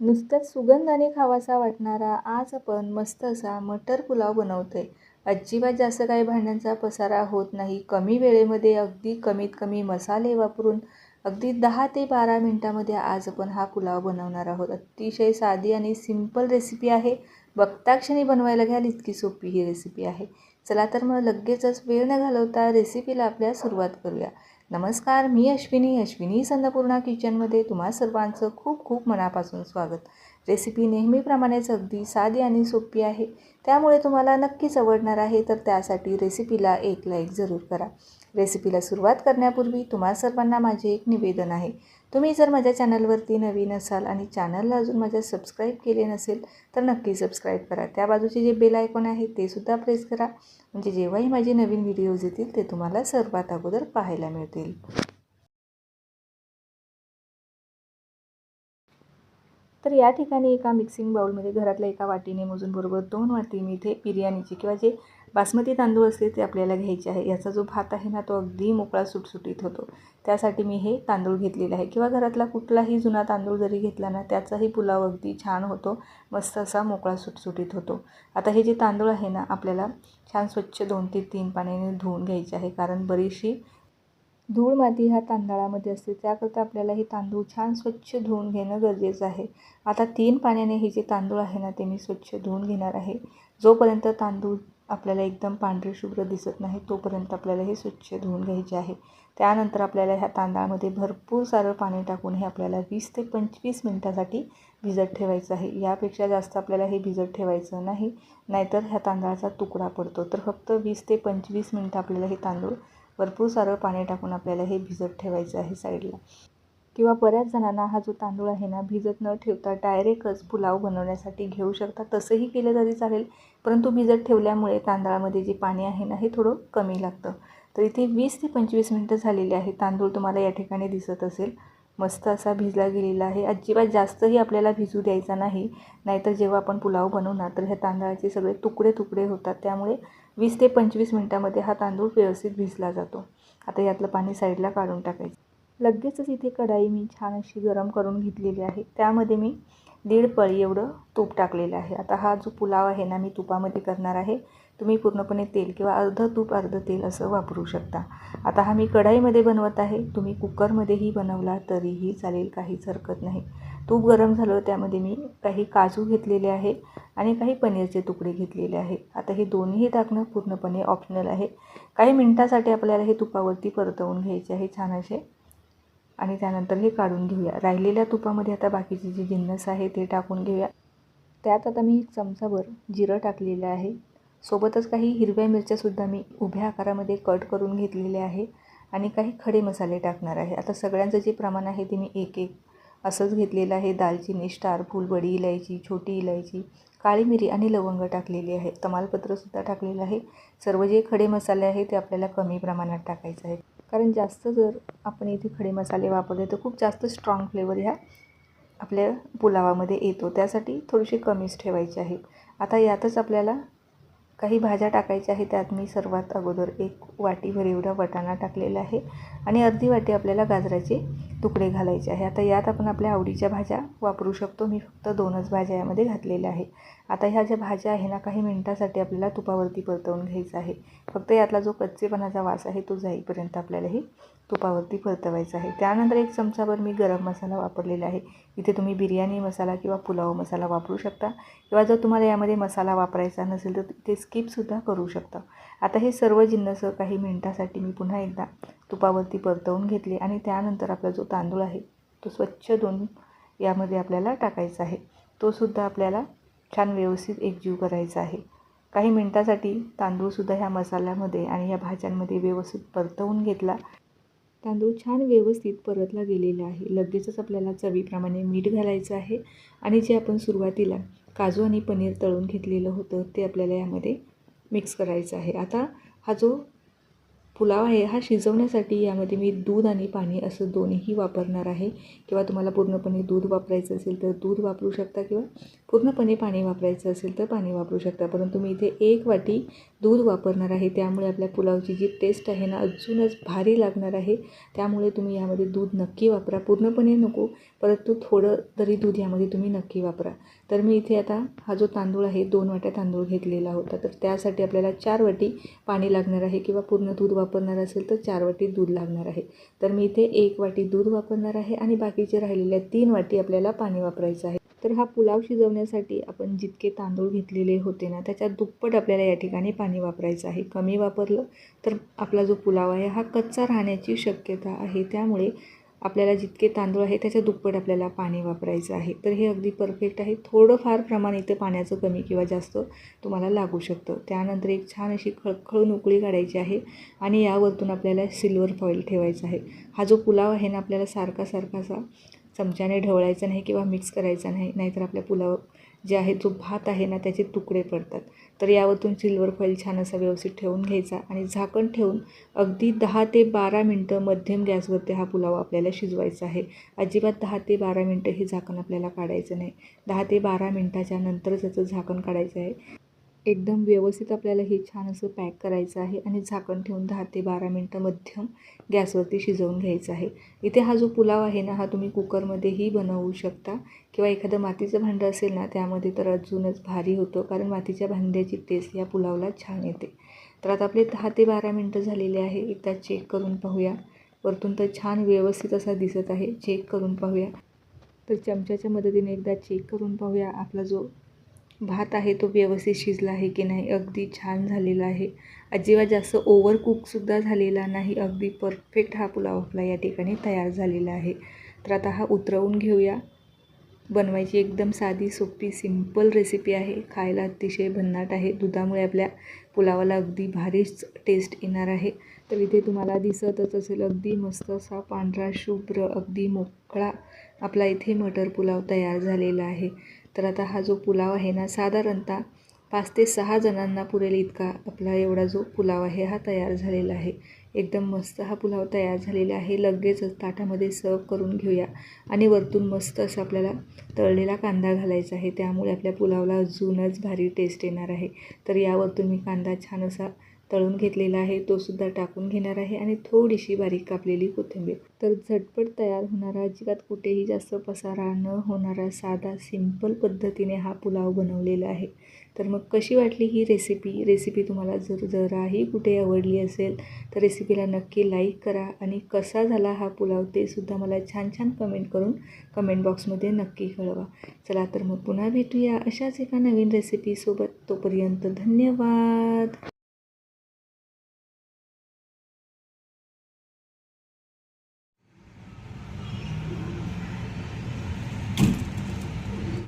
नुसत्याच सुगंधाने खावासा वाटणारा आज आपण मस्त असा मटर पुलाव बनवतोय. अजिबात जास्त काही भांड्यांचा पसारा होत नाही. कमी वेळेमध्ये अगदी कमीत कमी मसाले वापरून अगदी दहा ते बारा मिनटामध्ये आज आपण हा पुलाव बनवणार आहोत. अतिशय साधी आणि सिंपल रेसिपी आहे. बघताक्षणी बनवायला घ्याल इतकी सोपी ही रेसिपी आहे. चला तर मग लगेचच वेळ न घालवता रेसिपीला आपल्या सुरुवात करूया. नमस्कार मी अश्विनी. अश्विनी संदपूर्णा किचनमध्ये तुम्हा सर्वांचं खूप खूप मनापासून स्वागत. रेसिपी नेहमीप्रमाणेच अगदी साधी आणि सोपी आहे. त्यामुळे तुम्हाला नक्कीच आवडणार आहे तर त्यासाठी रेसिपीला एक लाईक जरूर करा. रेसिपीला सुरुवात करण्यापूर्वी तुम्हा सर्वांना माझे एक निवेदन आहे. तुम्ही जर माझ्या चॅनलवरती नवीन असाल आणि चॅनलला अजून माझ्या सबस्क्राईब केले नसेल तर नक्की सबस्क्राईब करा. त्या बाजूचे जे बेल आयकॉन आहे ते सुद्धा प्रेस करा. म्हणजे जेव्हाही माझे नवीन व्हिडिओज येतील ते तुम्हाला सर्वात अगोदर पाहायला मिळतील. तर या ठिकाणी एका मिक्सिंग बाउलमध्ये घरातल्या एका वाटीने मोजून बरोबर दोन वाटी मी इथे बिर्याणीची किंवा जे बासमती तांदूळ असते ते आपल्याला घ्यायचे आहे. याचा जो भात आहे ना तो अगदी मोकळा सुटसुटीत होतो. त्यासाठी मी हे तांदूळ घेतलेले आहे. किंवा घरातला कुठलाही जुना तांदूळ जरी घेतला ना त्याचाही पुलाव अगदी छान होतो. मस्त असा मोकळा सुटसुटीत होतो. आता हे जे तांदूळ आहे ना आपल्याला छान स्वच्छ दोन ते तीन पाण्याने धुवून घ्यायचे आहे. कारण बरीचशी धूळ माती ह्या तांदळामध्ये असते. त्याकरता आपल्याला हे तांदूळ छान स्वच्छ धुवून घेणं गरजेचं आहे. आता तीन पाण्याने हे जे तांदूळ आहे ना ते मी स्वच्छ धुवून घेणार आहे. जोपर्यंत तांदूळ आपल्याला एकदम पांढरे शुभ्र दिसत नाही तोपर्यंत आपल्याला हे स्वच्छ धुवून घ्यायचे आहे. त्यानंतर आपल्याला ह्या तांदळामध्ये भरपूर सारं पाणी टाकून हे आपल्याला वीस ते पंचवीस मिनटासाठी भिजत ठेवायचं आहे. यापेक्षा जास्त आपल्याला हे भिजत ठेवायचं नाही. नाहीतर ह्या तांदळाचा तुकडा पडतो. तर फक्त वीस ते पंचवीस मिनटं आपल्याला हे तांदूळ भरपूर सारं पाणी टाकून आपल्याला हे भिजत ठेवायचं आहे साईडला. किंवा बऱ्याच जणांना हा जो तांदूळ आहे ना भिजत न ठेवता डायरेक्टच पुलाव बनवण्यासाठी घेऊ शकता. तसंही केलं तरी चालेल परंतु भिजत ठेवल्यामुळे तांदळामध्ये जे पाणी आहे ना हे थोडं कमी लागतं. तर इथे वीस ते पंचवीस मिनटं झालेले आहे तांदूळ तुम्हाला या ठिकाणी दिसत असेल. मस्त असा भिजला गेलेला आहे. अजिबात जास्तही आपल्याला भिजू द्यायचा नाही. नाहीतर जेव्हा आपण पुलाव बनवणार तर ह्या तांदळाचे सगळे तुकडे तुकडे होतात. त्यामुळे वीस ते पंचवीस मिनटामध्ये हा तांदूळ व्यवस्थित भिजला जातो. आता यातलं पाणी साईडला काढून टाकायचं. लगेचच इथे कढाई मी छान अशी गरम करून घेतलेली आहे. त्यामध्ये मी दीड पळी एवढं तूप टाकलेलं आहे. आता हा जो पुलाव आहे ना मी तुपामध्ये करणार आहे. तुम्ही पूर्णपणे तेल किंवा अर्ध तूप अर्ध तेल असं वापरू शकता. आता हा मी कढाईमध्ये बनवत आहे. तुम्ही कुकरमध्येही बनवला तरीही चालेल काहीच हरकत नाही. तूप गरम झालं त्यामध्ये मी काही काजू घेतलेले आहे आणि काही पनीरचे तुकडे घेतलेले आहे. आता हे दोन्ही टाकणं पूर्णपणे ऑप्शनल आहे. काही मिनटासाठी आपल्याला हे तुपावरती परतवून घ्यायचे आहे छान असे. आणि त्यानंतर हे काढून घेऊया. राहिलेल्या तुपामध्ये आता बाकीचे जे जिन्नस आहे ते टाकून घेऊया. त्यात आता मी चमचाभर जिरं टाकलेलं आहे. सोबतच काही हिरव्या मिरच्यासुद्धा मी उभ्या आकारामध्ये कट करून घेतलेले आहे आणि काही खडे मसाले टाकणार आहे. आता सगळ्यांचं जे प्रमाण आहे ते मी एक एक असंच घेतलेलं आहे. दालचिनी स्टार फुलबडी इलायची छोटी इलायची काळी मिरी आणि लवंग टाकलेली आहे. तमालपत्रसुद्धा टाकलेलं आहे. सर्व जे खडे मसाले आहे ते आपल्याला कमी प्रमाणात टाकायचं आहे कारण जास्त जर आपण इथे खडे मसाले वापरले तर खूप जास्त स्ट्रॉंग फ्लेवर ह्या आपल्या पुलावामध्ये येतो. त्यासाठी थोडीशी कमीच ठेवायची आहे. आता यातच आपल्याला काही भाज्या टाकायच्या आहेत. त्यात मी सर्वात अगोदर एक वाटीभर एवढा वटाणा टाकलेला आहे. आणि अर्धी वाटी आपल्याला गाजराची तुकडे घालायचे आहे. आता यात आपण आपल्या आवडीच्या भाज्या वापरू शकतो. मी फक्त दोनच भाज्या यामध्ये घातलेल्या आहे आता ह्या ज्या भाज्या आहे ना काही मिनटासाठी आपल्याला तुपावरती परतवून घ्यायचं आहे. फक्त यातला जो कच्चेपणाचा वास आहे तो जाईपर्यंत आपल्याला हे तुपावरती परतवायचं आहे. त्यानंतर एक चमचाभर मी गरम मसाला वापरलेला आहे. इथे तुम्ही बिर्याणी मसाला किंवा पुलाव मसाला वापरू शकता किंवा जर तुम्हाला यामध्ये मसाला वापरायचा नसेल तर ते स्किपसुद्धा करू शकता. आता हे सर्व जिन्नस काही मिनटासाठी मी पुन्हा एकदा तुपावरती परतवून घेतले आणि त्यानंतर आपला जो तांदूळ आहे तो स्वच्छ धुवून यामध्ये आपल्याला टाकायचा आहे. तोसुद्धा आपल्याला छान व्यवस्थित एकजीव करायचा आहे. काही मिनटासाठी तांदूळसुद्धा ह्या मसाल्यामध्ये आणि या भाज्यांमध्ये व्यवस्थित परतवून घेतला. तांदूळ छान व्यवस्थित परतला गेलेला आहे. लगेचच आपल्याला चवीप्रमाणे मीठ घालायचं आहे आणि जे आपण सुरुवातीला काजू आणि पनीर तळून घेतलेलं होतं ते आपल्याला यामध्ये मिक्स करायचं आहे. आता हा जो पुलाव आहे हा शिजवण्यासाठी यामध्ये मी दूध आणि पाणी असं दोन्हीही वापरणार आहे. किंवा तुम्हाला पूर्णपणे दूध वापरायचं असेल तर दूध वापरू शकता किंवा पूर्णपणे पाणी वापरायचं असेल तर पाणी वापरू शकता. परंतु मी इथे एक वाटी दूध वापरणार आहे. त्यामुळे आपल्या पुलावची जी टेस्ट आहे ना अजूनच भारी लागणार आहे. त्यामुळे तुम्ही यामध्ये दूध नक्की वापरा. पूर्णपणे नको परंतु थोडं तरी दूध यामध्ये तुम्ही नक्की वापरा. तर मी इथे आता हा जो तांदूळ आहे दोन वाट्या तांदूळ घेतलेला होता. तर त्यासाठी आपल्याला चार वाटी पाणी लागणार आहे किंवा पूर्ण दूध वापरणार असेल तर चार वाटी दूध लागणार आहे. तर मी इथे एक वाटी दूध वापरणार आहे आणि बाकीचे राहिलेल्या तीन वाटी आपल्याला पाणी वापरायचं आहे. तर हा पुलाव शिजवण्यासाठी आपण जितके तांदूळ घेतलेले होते ना त्याच्या दुप्पट आपल्याला या ठिकाणी पाणी वापरायचं आहे. कमी वापरलं तर आपला जो पुलाव आहे हा कच्चा राहण्याची शक्यता आहे. त्यामुळे आपल्याला जितके तांदूळ आहे त्याच्या दुप्पट आपल्याला पाणी वापरायचं आहे. तर हे अगदी परफेक्ट आहे. थोडंफार प्रमाण इथे पाण्याचं कमी किंवा जास्त तुम्हाला लागू शकतं. त्यानंतर एक छान अशी खळखळून उकळी काढायची आहे आणि यावरतून आपल्याला सिल्वर फॉईल ठेवायचा आहे. हा जो पुलाव आहे ना आपल्याला सारखा सारखासा चमच्याने ढवळायचं नाही किंवा मिक्स करायचा नाही नाहीतर आपल्या पुलाव जे आहे जो भात आहे ना त्याचे तुकडे पडतात. तर यावरतून सिल्वर फॉईल छान असा व्यवस्थित ठेवून घ्यायचा आणि झाकण ठेवून अगदी दहा ते बारा मिनटं मध्यम गॅसवरती हा पुलाव आपल्याला शिजवायचा आहे. अजिबात दहा ते बारा मिनटं हे झाकण आपल्याला काढायचं नाही. दहा ते बारा मिनटाच्या नंतरच याचं झाकण काढायचं आहे. एकदम व्यवस्थित आपल्याला हे छान असं पॅक करायचं आहे आणि झाकण ठेवून दहा ते बारा मिनटं मध्यम गॅसवरती शिजवून घ्यायचं आहे. इथे हा जो पुलाव आहे ना हा तुम्ही कुकरमध्येही बनवू शकता किंवा एखादं मातीचं भांडं असेल ना त्यामध्ये तर अजूनच भारी होतं कारण मातीच्या भांड्याची टेस्ट या पुलावला छान येते. तर आता आपले दहा ते बारा मिनटं झालेले आहे. एकदा चेक करून पाहूया. वरतून तर छान व्यवस्थित असा दिसत आहे. चेक करून पाहूया. तर चमच्याच्या मदतीने एकदा चेक करून पाहूया आपला जो भात आहे तो व्यवस्थित शिजला आहे की नाही अगदी छान झालेला आहे. अजिबात जास्त ओव्हर कुकसुद्धा झालेला नाही. अगदी परफेक्ट हा पुलाव आपला या ठिकाणी तयार झालेला आहे. तर आता हा उतरवून घेऊया. बनवायची एकदम साधी सोपी सिंपल रेसिपी आहे. खायला अतिशय भन्नाट आहे. दुधामुळे आपल्या पुलावाला अगदी भारीच टेस्ट येणार आहे. तर इथे तुम्हाला दिसतच असेल अगदी मस्त असा पांढरा शुभ्र अगदी मोकळा आपला इथे मटर पुलाव तयार झालेला आहे. तर आता हा जो पुलाव आहे ना साधारणतः पाच ते सहा जणांना पुरेल इतका आपला एवढा जो पुलाव आहे हा तयार झालेला आहे. एकदम मस्त हा पुलाव तयार झालेला आहे. लगेचच ताटामध्ये सर्व करून घेऊया. आणि वरतून मस्त असं आपल्याला तळलेला कांदा घालायचा आहे. त्यामुळे आपल्या पुलावला अजूनच भारी टेस्ट येणार आहे. तर यावरतून मी कांदा छान असा तळून घेतलेला आहे तो सुद्धा टाकून घेणार आहे आणि थोडीशी बारीक कापलेली कोथिंबीर. तर झटपट तयार होणारा अजिबात कुठेही जास्त पसारा न होणारा साधा सिंपल पद्धतीने हा पुलाव बनवलेला आहे. तर मग कशी वाटली ही रेसिपी? रेसिपी तुम्हाला जर जराही कुठे आवडली असेल तर रेसिपीला नक्की लाईक करा आणि कसा झाला हा पुलाव ते सुद्धा मला छान छान कमेंट करून कमेंट बॉक्समध्ये नक्की कळवा. चला तर मग पुन्हा भेटूया अशाच एका नवीन रेसिपीसोबत तोपर्यंत धन्यवाद!